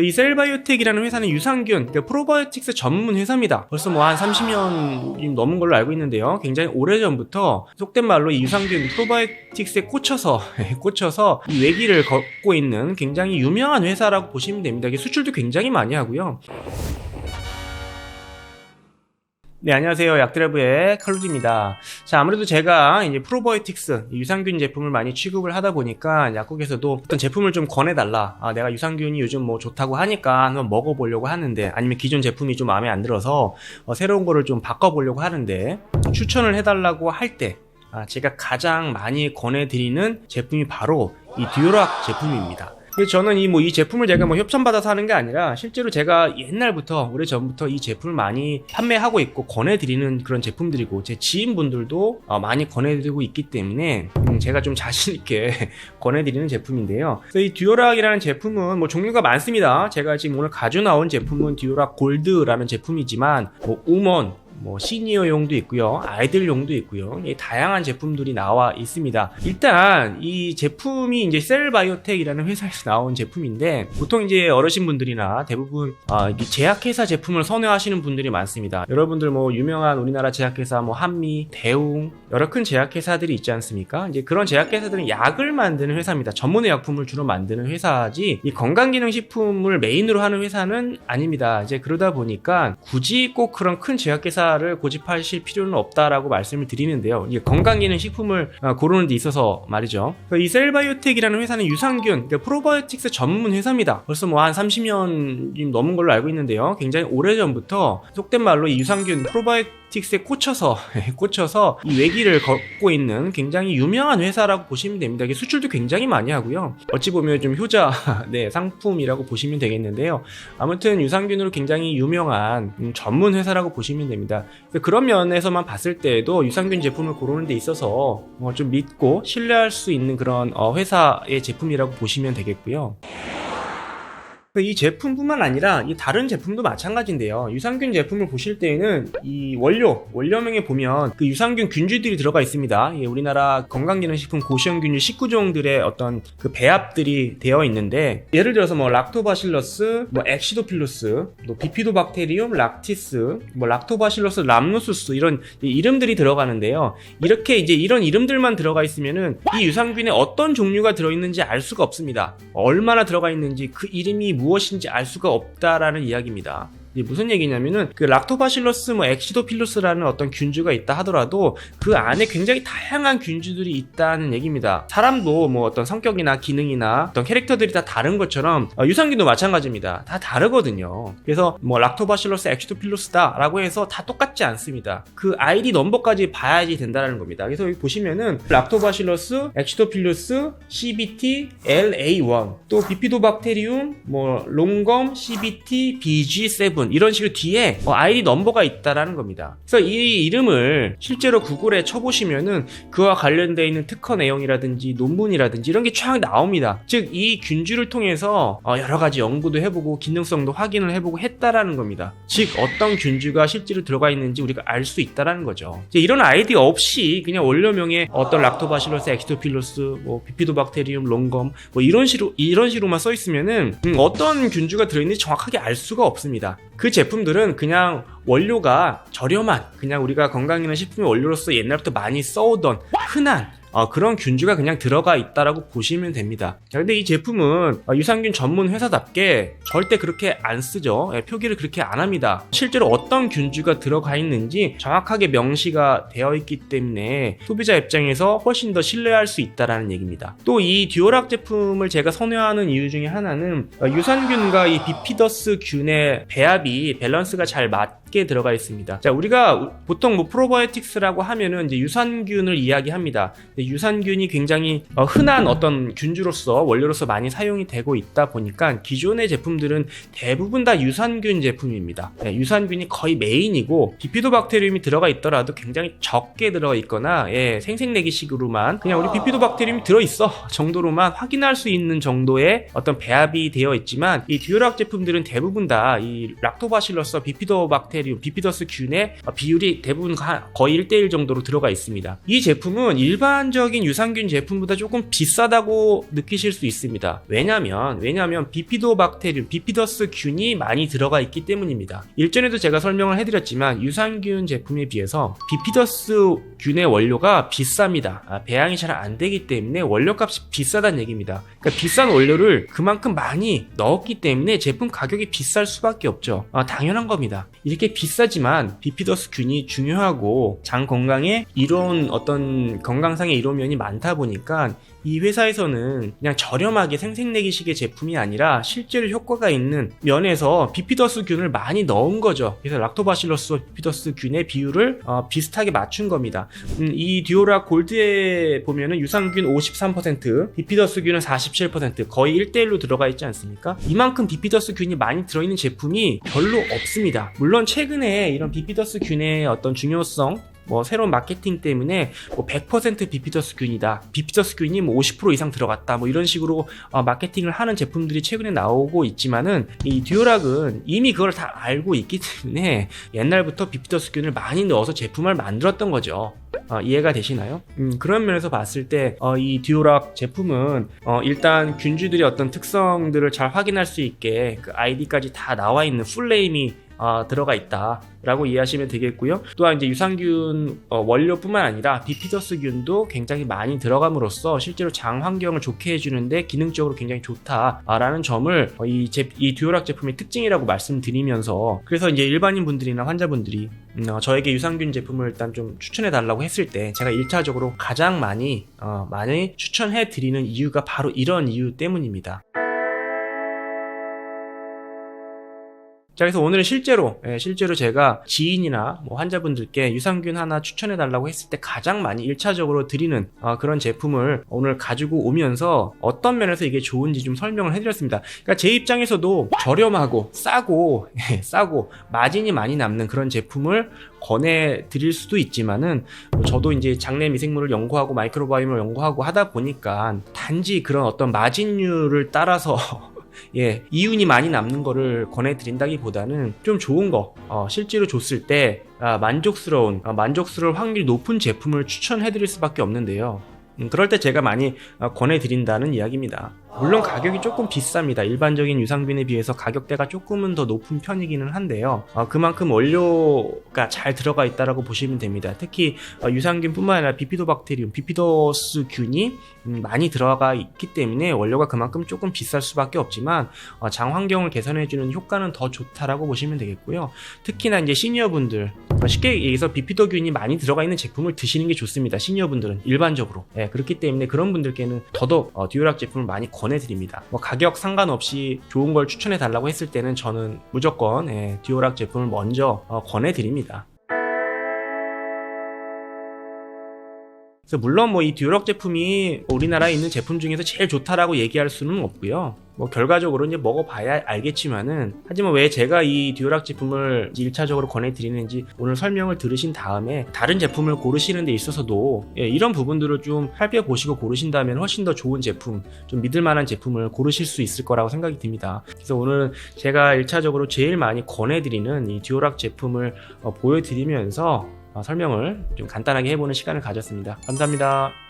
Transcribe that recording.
이 셀바이오텍이라는 회사는 유산균, 그러니까 프로바이오틱스 전문 회사입니다. 벌써 뭐 한 30년이 넘은 걸로 알고 있는데요. 굉장히 오래전부터 속된 말로 이 유산균 프로바이오틱스에 꽂혀서 꽂혀서 이 외기를 걷고 있는 굉장히 유명한 회사라고 보시면 됩니다. 이게 수출도 굉장히 많이 하고요. 네, 안녕하세요. 약드래브의 칼루지입니다. 자, 아무래도 제가 이제 프로바이오틱스, 이 유산균 제품을 많이 취급을 하다 보니까 약국에서도 어떤 제품을 좀 권해달라. 아, 내가 유산균이 요즘 뭐 좋다고 하니까 한번 먹어보려고 하는데, 아니면 기존 제품이 좀 마음에 안 들어서 어, 새로운 거를 좀 바꿔보려고 하는데, 추천을 해달라고 할 때, 아, 제가 가장 많이 권해드리는 제품이 바로 이 듀락 제품입니다. 그래서 저는 이 뭐 이 제품을 제가 뭐 협찬받아서 하는 게 아니라 실제로 제가 옛날부터 오래 전부터 이 제품을 많이 판매하고 있고 권해드리는 그런 제품들이고 제 지인분들도 어, 많이 권해드리고 있기 때문에 음, 제가 좀 자신 있게 권해드리는 제품인데요. 이 듀오락이라는 제품은 뭐 종류가 많습니다. 제가 지금 오늘 가져 나온 제품은 듀오락 골드라는 제품이지만 뭐 우먼 뭐 시니어용도 있고요 아이들용도 있고요. 예, 다양한 제품들이 나와 있습니다. 일단 이 제품이 이제 셀바이오텍이라는 회사에서 나온 제품인데 보통 이제 어르신분들이나 대부분 아, 이 제약회사 제품을 선호하시는 분들이 많습니다. 여러분들 뭐 유명한 우리나라 제약회사 뭐 한미 대웅 여러 큰 제약회사들이 있지 않습니까? 이제 그런 제약회사들은 약을 만드는 회사입니다. 전문의 약품을 주로 만드는 회사지 이 건강기능식품을 메인으로 하는 회사는 아닙니다. 이제 그러다 보니까 굳이 꼭 그런 큰 제약회사 를 고집하실 필요는 없다라고 말씀을 드리는데요. 이게 건강기능 식품을 어, 고르는 데 있어서 말이죠. 그러니까 이 셀바이오텍이라는 회사는 유산균, 그러니까 프로바이오틱스 전문 회사입니다. 벌써 뭐 한 30년이 넘은 걸로 알고 있는데요. 굉장히 오래전부터 속된 말로 이 유산균 프로바이오틱스에 꽂혀서 꽂혀서 이 외기를 걷고 있는 굉장히 유명한 회사라고 보시면 됩니다. 이게 수출도 굉장히 많이 하고요. 어찌 보면 좀 효자 네, 상품이라고 보시면 되겠는데요. 아무튼 유산균으로 굉장히 유명한 음, 전문 회사라고 보시면 됩니다. 그래서 그런 면에서만 봤을 때에도 유산균 제품을 고르는 데 있어서 어, 좀 믿고 신뢰할 수 있는 그런 어, 회사의 제품이라고 보시면 되겠고요. 이 제품뿐만 아니라 이 다른 제품도 마찬가지인데요. 유산균 제품을 보실 때에는 이 원료, 원료명에 보면 그 유산균 균주들이 들어가 있습니다. 예, 우리나라 건강기능식품 고시원 균주 19종들의 어떤 그 배합들이 되어 있는데 예를 들어서 뭐 락토바실러스, 뭐 엑시도필루스, 뭐 비피도박테리움, 락티스, 뭐 락토바실러스 람노수스 이런 이름들이 들어가는데요. 이렇게 이제 이런 이름들만 들어가 있으면은 이 유산균에 어떤 종류가 들어 있는지 알 수가 없습니다. 얼마나 들어가 있는지 그 이름이 무엇인지 알 수가 없다라는 이야기입니다. 이게 무슨 얘기냐면은 그 락토바실러스 뭐 엑시도필루스라는 어떤 균주가 있다 하더라도 그 안에 굉장히 다양한 균주들이 있다는 얘기입니다. 사람도 뭐 어떤 성격이나 기능이나 어떤 캐릭터들이 다 다른 것처럼 어, 유산균도 마찬가지입니다. 다 다르거든요. 그래서 뭐 락토바실러스 엑시도필루스다라고 해서 다 똑같지 않습니다. 그 아이디 넘버까지 봐야지 된다는 겁니다. 그래서 여기 보시면은 락토바실러스 엑시도필루스 CBT LA1 또 비피도박테리움 뭐 롱검 CBT BG7 이런 식으로 뒤에 어, 아이디 넘버가 있다라는 겁니다. 그래서 이 이름을 실제로 구글에 쳐보시면은 그와 관련되어 있는 특허 내용이라든지 논문이라든지 이런 게 쫙 나옵니다. 즉 이 균주를 통해서 어, 여러 가지 연구도 해보고 기능성도 확인을 해보고 했다라는 겁니다. 즉 어떤 균주가 실제로 들어가 있는지 우리가 알 수 있다라는 거죠. 이런 아이디 없이 그냥 원료명에 어떤 락토바실러스, 엑시토필로스, 뭐 비피도박테리움, 롱검 뭐 이런 식으로 이런 식으로만 써 있으면은 음, 어떤 균주가 들어있는지 정확하게 알 수가 없습니다. 그 제품들은 그냥 원료가 저렴한 그냥 우리가 건강기능 식품의 원료로서 옛날부터 많이 써오던 흔한 어, 그런 균주가 그냥 들어가 있다라고 보시면 됩니다. 근데 이 제품은 어, 유산균 전문 회사답게 절대 그렇게 안 쓰죠. 예, 표기를 그렇게 안 합니다. 실제로 어떤 균주가 들어가 있는지 정확하게 명시가 되어 있기 때문에 소비자 입장에서 훨씬 더 신뢰할 수 있다라는 얘기입니다. 또 이 듀오락 제품을 제가 선호하는 이유 중에 하나는 어, 유산균과 이 비피더스 균의 배합이 밸런스가 잘 맞 게 들어가 있습니다. 자, 우리가 보통 뭐 프로바이오틱스라고 하면은 이제 유산균을 이야기합니다. 유산균이 굉장히 어, 흔한 어떤 균주로서 원료로서 많이 사용이 되고 있다 보니까 기존의 제품들은 대부분 다 유산균 제품입니다. 네, 유산균이 거의 메인이고 비피도박테리움이 들어가 있더라도 굉장히 적게 들어가 있거나 예, 생색내기식으로만 그냥 우리 비피도박테리움이 들어 있어 정도로만 확인할 수 있는 정도의 어떤 배합이 되어 있지만 이 듀오락 제품들은 대부분 다 이 락토바실러스 비피도박테리움 비피도박테리움, 비피더스균의 비율이 대부분 가- 거의 1대1 정도로 들어가 있습니다. 이 제품은 일반적인 유산균 제품보다 조금 비싸다고 느끼실 수 있습니다. 왜냐면 왜냐면 비피도박테리움, 비피더스균이 많이 들어가 있기 때문입니다. 일전에도 제가 설명을 해드렸지만 유산균 제품에 비해서 비피더스균의 원료가 비쌉니다. 아, 배양이 잘 안 되기 때문에 원료값이 비싸다는 얘기입니다. 그러니까 비싼 원료를 그만큼 많이 넣었기 때문에 제품 가격이 비쌀 수밖에 없죠. 아, 당연한 겁니다. 이렇게 비싸지만 비피더스균이 중요하고 장 건강에 이로운 어떤 건강상의 이로운 면이 많다 보니까 이 회사에서는 그냥 저렴하게 생색내기식의 제품이 아니라 실제로 효과가 있는 면에서 비피더스균을 많이 넣은 거죠. 그래서 락토바실러스 비피더스균의 비율을 어, 비슷하게 맞춘 겁니다. 음, 이 듀오락 골드에 보면은 유산균 53%, 비피더스균은 47%, 거의 1대1로 들어가 있지 않습니까? 이만큼 비피더스균이 많이 들어있는 제품이 별로 없습니다. 물론 최근에 이런 비피더스균의 어떤 중요성, 뭐 새로운 마케팅 때문에 뭐 100% 비피더스 균이다. 비피더스 균이 뭐 50% 이상 들어갔다. 뭐 이런 식으로 어, 마케팅을 하는 제품들이 최근에 나오고 있지만은 이 듀오락은 이미 그걸 다 알고 있기 때문에 옛날부터 비피더스 균을 많이 넣어서 제품을 만들었던 거죠. 어, 이해가 되시나요? 음, 그런 면에서 봤을 때, 어, 이 듀오락 제품은, 어, 일단 균주들의 어떤 특성들을 잘 확인할 수 있게 그 아이디까지 다 나와 있는 풀네임이 어, 들어가 있다라고 이해하시면 되겠고요. 또한 이제 유산균 어, 원료뿐만 아니라 비피더스균도 굉장히 많이 들어감으로써 실제로 장 환경을 좋게 해주는데 기능적으로 굉장히 좋다라는 점을 어, 이, 제, 이 듀오락 제품의 특징이라고 말씀드리면서 그래서 이제 일반인 분들이나 환자분들이 음, 어, 저에게 유산균 제품을 일단 좀 추천해 달라고 했을 때 제가 1차적으로 가장 많이 어, 많이 추천해 드리는 이유가 바로 이런 이유 때문입니다. 자, 그래서 오늘은 실제로, 예, 실제로 제가 지인이나 뭐 환자분들께 유산균 하나 추천해 달라고 했을 때 가장 많이 1차적으로 드리는 어, 그런 제품을 오늘 가지고 오면서 어떤 면에서 이게 좋은지 좀 설명을 해드렸습니다. 그러니까 제 입장에서도 저렴하고 싸고, 예, 싸고, 마진이 많이 남는 그런 제품을 권해 드릴 수도 있지만은 뭐 저도 이제 장내 미생물을 연구하고 마이크로바이옴을 연구하고 하다 보니까 단지 그런 어떤 마진율을 따라서 예, 이윤이 많이 남는 거를 권해드린다기보다는 좀 좋은 거, 어, 실제로 줬을 때 아, 만족스러운, 아, 만족스러울 확률이 높은 제품을 추천해드릴 수밖에 없는데요. 음, 그럴 때 제가 많이 어, 권해드린다는 이야기입니다. 물론 가격이 조금 비쌉니다. 일반적인 유산균에 비해서 가격대가 조금은 더 높은 편이기는 한데요. 어, 그만큼 원료가 잘 들어가 있다라고 보시면 됩니다. 특히 어, 유산균뿐만 아니라 비피도박테리움, 비피더스균이 음, 많이 들어가 있기 때문에 원료가 그만큼 조금 비쌀 수밖에 없지만 어, 장 환경을 개선해주는 효과는 더 좋다라고 보시면 되겠고요. 특히나 이제 시니어분들 어, 쉽게 얘기해서 비피더균이 많이 들어가 있는 제품을 드시는 게 좋습니다. 시니어분들은 일반적으로 예, 그렇기 때문에 그런 분들께는 더더욱 어, 듀오락 제품을 많이 권 해드립니다. 뭐 가격 상관없이 좋은 걸 추천해 달라고 했을 때는 저는 무조건 예, 듀오락 제품을 먼저 어, 권해드립니다. 그래서 물론 뭐 이 듀오락 제품이 우리나라에 있는 제품 중에서 제일 좋다라고 얘기할 수는 없고요. 뭐 결과적으로 이제 먹어봐야 알겠지만은 하지만 왜 제가 이 듀오락 제품을 1차적으로 권해드리는지 오늘 설명을 들으신 다음에 다른 제품을 고르시는 데 있어서도 예, 이런 부분들을 좀 살펴보시고 고르신다면 훨씬 더 좋은 제품, 좀 믿을 만한 제품을 고르실 수 있을 거라고 생각이 듭니다. 그래서 오늘 제가 1차적으로 제일 많이 권해드리는 이 듀오락 제품을 어, 보여드리면서 어, 설명을 좀 간단하게 해보는 시간을 가졌습니다. 감사합니다.